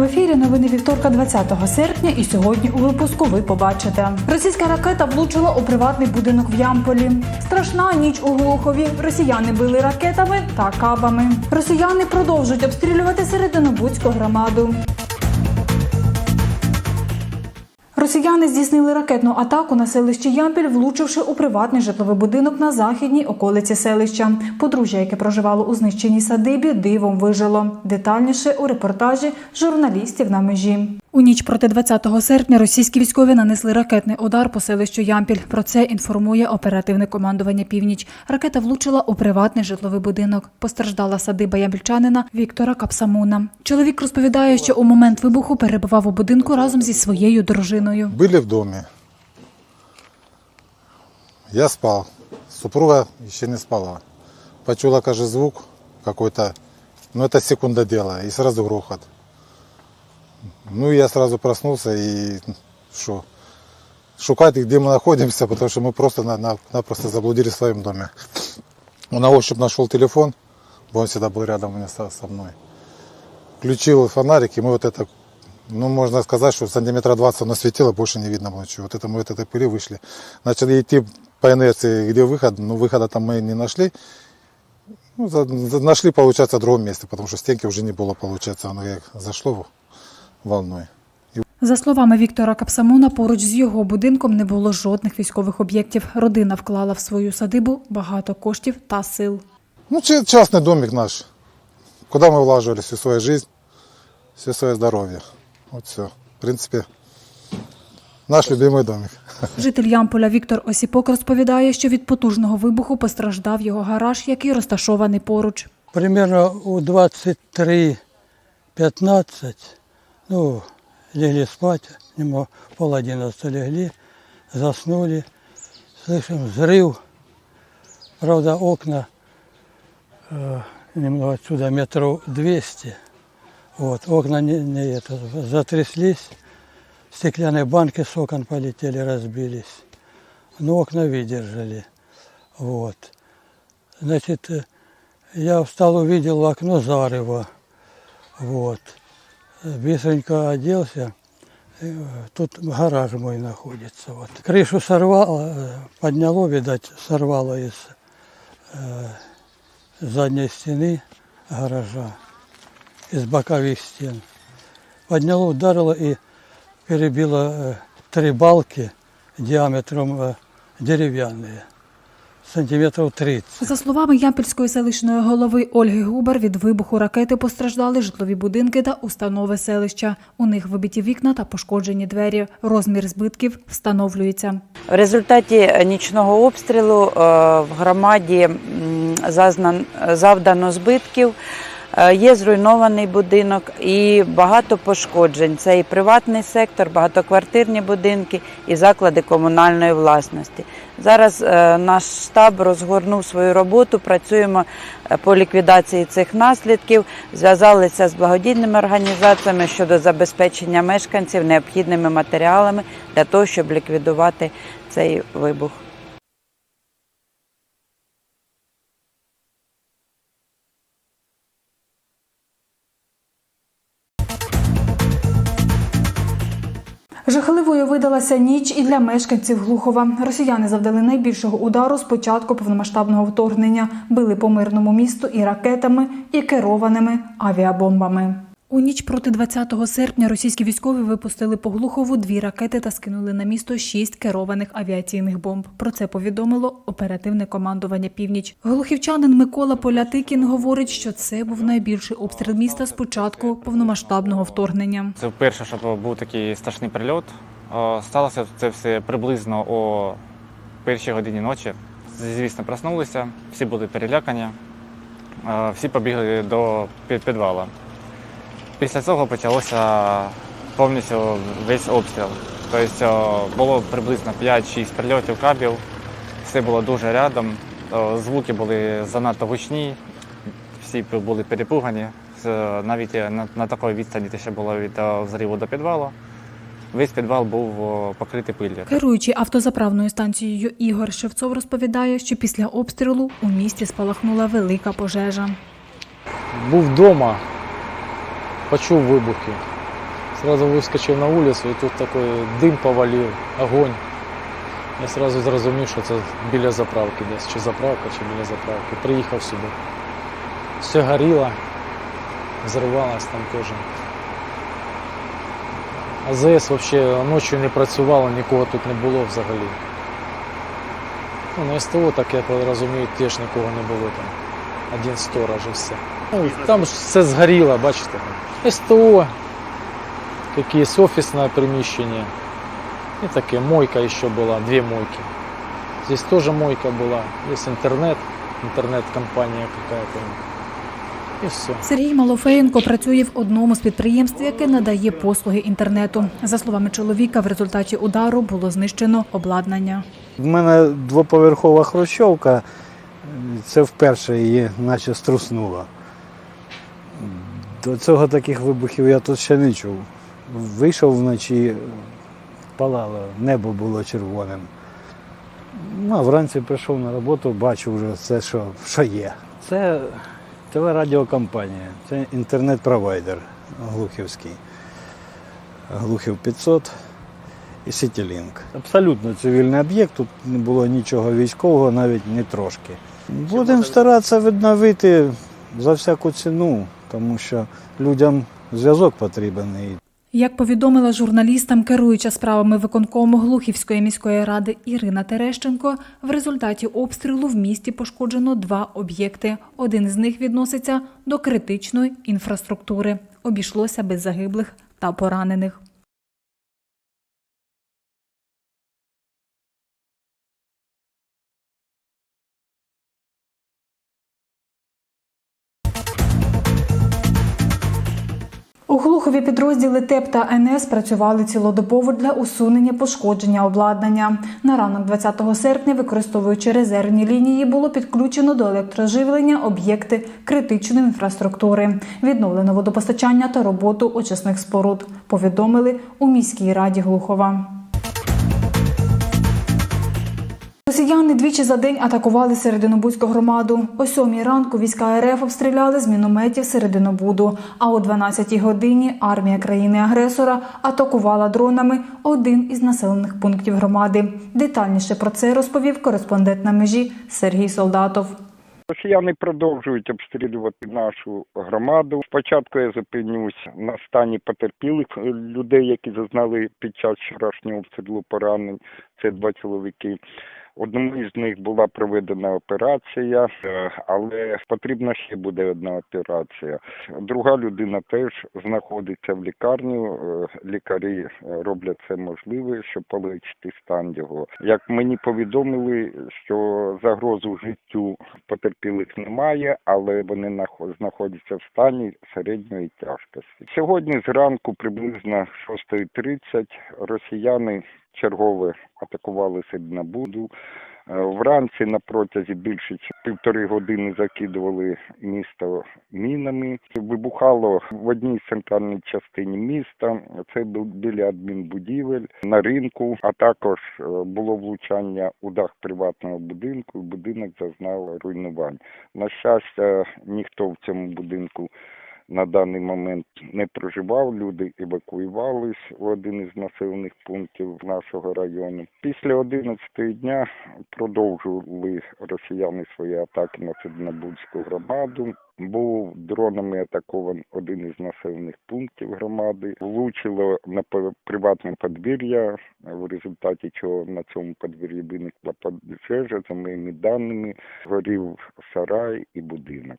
В ефірі новини вівторка 20 серпня, і сьогодні у випуску ви побачите. Російська ракета влучила у приватний будинок в Ямполі. Страшна ніч у Глухові. Росіяни били ракетами та кабами. Росіяни продовжують обстрілювати серединобудську громаду. Росіяни здійснили ракетну атаку на селище Ямпіль, влучивши у приватний житловий будинок на західній околиці селища. Подружжя, яке проживало у знищеній садибі, дивом вижило. Детальніше у репортажі журналістів на межі. У ніч проти 20 серпня російські військові нанесли ракетний удар по селищу Ямпіль. Про це інформує оперативне командування Північ. Ракета влучила у приватний житловий будинок. Постраждала садиба ямпільчанина Віктора Капсамуна. Чоловік розповідає, що у момент вибуху перебував у будинку разом зі своєю дружиною. Были в доме. Я спал. Супруга еще не спала. Почула, каже, звук какой-то. Ну, это секунда дела. И сразу грохот. Ну, я сразу проснулся и что? Шукать, где мы находимся, потому что мы просто на- на- напросто заблудились в своем доме. На ощупь нашел телефон, он всегда был рядом у меня со, со мной. Включил фонарик, и мы вот это ну, можно сказать, что сантиметра 20 оно светило, больше не видно было ничего. Вот это мы от этой пыли вышли. Начали идти по инерции, где выход, но выхода там мы не нашли. Ну, за- за- нашли, получается, в другом месте, потому что стенки уже не было, получается, оно как зашло волной. За словами Віктора Капсамуна, поруч з його будинком не було жодних військових об'єктів. Родина вклала в свою садибу багато коштів та сил. Ну, ча- частный домик наш, куда мы влаживали всю свою жизнь, все свое здоровье. Вот все. В принципе, наш любимый домик. Житель Ямполя Віктор Осіпок розповідає, що від потужного вибуху постраждав його гараж, який розташований поруч. Примерно у 23.15, ну, легли спать, немного пол одиннадцатого легли, заснули, слышим взрыв, правда, окна э, немного отсюда метров 200, вот, окна не, не это, затряслись, стеклянные банки с окон полетели, разбились, но окна выдержали, вот. Значит, э, я встал, увидел окно зарево. Вот. Быстренько оделся. Э, Тут гараж мой находится. Вот. Крышу сорвало, э, подняло, видать, сорвало из э, задней стены гаража, из боковых стен. Подняло, ударило и перебило э, три балки диаметром э, деревянные, сантиметров 30. За словами Ямпільської селищної голови Ольги Губар, від вибуху ракети постраждали житлові будинки та установи селища. У них вибиті вікна та пошкоджені двері. Розмір збитків встановлюється. В результаті нічного обстрілу е, в громаді зазнан- завдано збитків. Е, Є зруйнований будинок і багато пошкоджень. Це і приватний сектор, багатоквартирні будинки, і заклади комунальної власності. Зараз е, наш штаб розгорнув свою роботу. Працюємо е, по ліквідації цих наслідків. Зв'язалися з благодійними організаціями щодо забезпечення мешканців необхідними матеріалами для того, щоб ліквідувати цей вибух. Жахливою видалася ніч і для мешканців Глухова. Росіяни завдали найбільшого удару з початку повномасштабного вторгнення. Били по мирному місту і ракетами, і керованими авіабомбами. У ніч проти 20 серпня російські військові випустили по Глухову дві ракети та скинули на місто шість керованих авіаційних бомб. Про це повідомило оперативне командування Північ. Глухівчанин Микола Полятикін говорить, що це був найбільший обстріл міста з початку повномасштабного вторгнення. Це вперше, щоб був такий страшний прильот. Сталося це все приблизно о першій годині ночі. Звісно, проснулися, всі були перелякані, Е, всі побігли до під- підвалу. Після цього почалося повністю весь обстріл. Тобто було приблизно 5-6 прильотів кабів, все було дуже рядом, звуки були занадто гучні, всі були перепугані. Навіть на, на такій відстані що було від е, взриву до підвалу. Весь підвал був покритий пиллю. Керуючий автозаправною станцією Ігор Шевцов розповідає, що після обстрілу у місті спалахнула велика пожежа. Був вдома, почув вибухи. Сразу выскочив на вулицю і тут такий дим повалив, огонь. Я сразу зрозумів, що це біля заправки десь, чи заправка, чи біля заправки. Приїхав сюди. Все горіло, взривалось там теж. АЗС взагалі ночі не працювало, нікого тут не було взагалі. Ну, на СТО, так я розумію, теж нікого не було там. Один сторож і все. Ну, там все згоріло, бачите. СТО, якісь офісне приміщення. І таке, мойка ще була, дві мойки. Здесь тоже мойка была, есть интернет, интернет-компания какая-то. І все. Сергій Малофеєнко працює в одному з підприємств, яке надає послуги інтернету. За словами чоловіка, в результаті удару було знищено обладнання. В мене двоповерхова хрущовка, це вперше її наче струснуло. До цього таких вибухів я тут ще не чув. Вийшов вночі, палало, небо було червоним. Ну, а вранці прийшов на роботу, бачу вже все, що, що є. Це телерадіокомпанія, це інтернет-провайдер Глухівський. Глухів 500 і Сітілінк. Абсолютно цивільний об'єкт, тут не було нічого військового, навіть не трошки. Будемо старатися відновити за всяку ціну, тому що людям зв'язок потрібен. І Як повідомила журналістам керуюча справами виконкому Глухівської міської ради Ірина Терещенко, в результаті обстрілу в місті пошкоджено два об'єкти. Один з них відноситься до критичної інфраструктури. Обійшлося без загиблих та поранених. Підрозділи ТЕП та НС працювали цілодобово для усунення пошкодження обладнання. На ранок 20 серпня, використовуючи резервні лінії, було підключено до електроживлення об'єкти критичної інфраструктури, відновлено водопостачання та роботу очисних споруд. Повідомили у міській раді Глухова. Росіяни двічі за день атакували Серединобудську громаду. О сьомій ранку війська РФ обстріляли з мінометів Серединобуду. А о 12-й годині армія країни-агресора атакувала дронами один із населених пунктів громади. Детальніше про це розповів кореспондент на межі Сергій Солдатов. Росіяни продовжують обстрілювати нашу громаду. Спочатку я зупинюсь на стані потерпілих людей, які зазнали під час вчорашнього обстрілу поранень. Це два чоловіки. Одному із них була проведена операція, е, але потрібна ще буде одна операція. Друга людина теж знаходиться в лікарні. Е, Лікарі е, роблять все можливе, щоб полегшити стан його. Як мені повідомили, що загрозу життю потерпілих немає, але вони нахо- знаходяться в стані середньої тяжкості. Сьогодні зранку, приблизно 6.30, росіяни чергове атакували Сиднабуду. Е, Вранці на протязі більше півтори години закидували місто мінами. Вибухало в одній центральній частині міста. Це біля адмінбудівель на ринку. А також е, було влучання у дах приватного будинку. Будинок зазнав руйнувань. На щастя, ніхто в цьому будинку на даний момент не проживав. Люди евакуювались в один із населених пунктів нашого району. Після 11 дня продовжували росіяни свої атаки на Сиднабудську громаду. Був дронами атакований один із населених пунктів громади. Влучило на приватне подвір'я, в результаті чого на цьому подвір'ї виникла пожежа. За моїми даними горів сарай і будинок.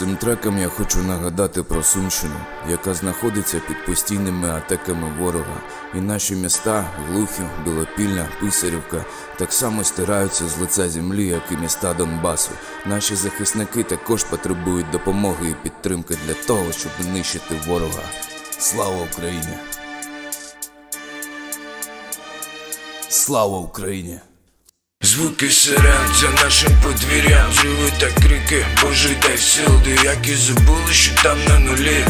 Цим треком я хочу нагадати про Сумщину, яка знаходиться під постійними атаками ворога, і наші міста Глухів, Білопільня, Писарівка так само стираються з лиця землі, як і міста Донбасу. Наші захисники також потребують допомоги і підтримки для того, щоб нищити ворога. Слава Україні! Слава Україні! Звуки сирен за нашим подвір'ям Живи та крики, Боже дай сил як і забули, що там на нулі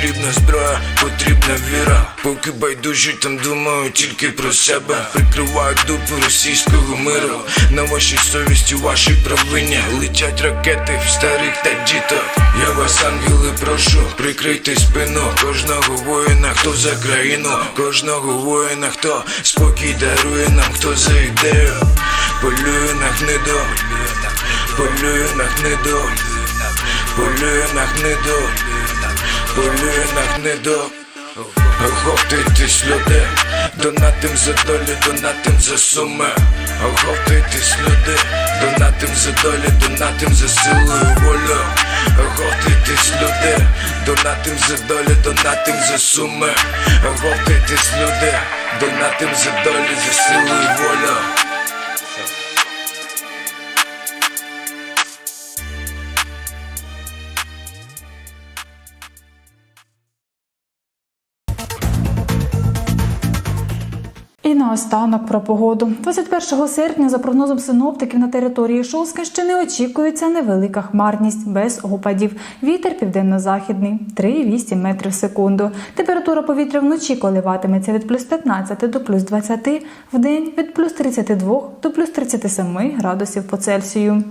потрібна зброя, потрібна віра. Поки байдужі там думаю тільки про себе. Прикривають дупу російського миру. На вашій совісті, вашій провині летять ракети в старих та діток. Я вас, ангели, прошу, прикрийте спину кожного воїна, хто за країну, кожного воїна, хто спокій дарує нам, хто за ідею. Полює на гниду, полює на гниду, полює на гниду, полює на гниду. Охоптуйтесь, люди, донатим за долю, донатим за суми. Охоптуйтесь, люди, донатим за долю, донатим за силу волю. Охоптуйтесь, люди, донатим за долю, донатим за суми. Охоптуйтесь, люди, донатим за долю, за силу і волю. Наостанок про погоду. 21 серпня, за прогнозом синоптиків, на території Шовськинщини очікується невелика хмарність без опадів. Вітер південно-західний 3,8 метрів в секунду. Температура повітря вночі коливатиметься від плюс 15 до плюс 20, в день від плюс 32 до плюс 37 градусів по Цельсію.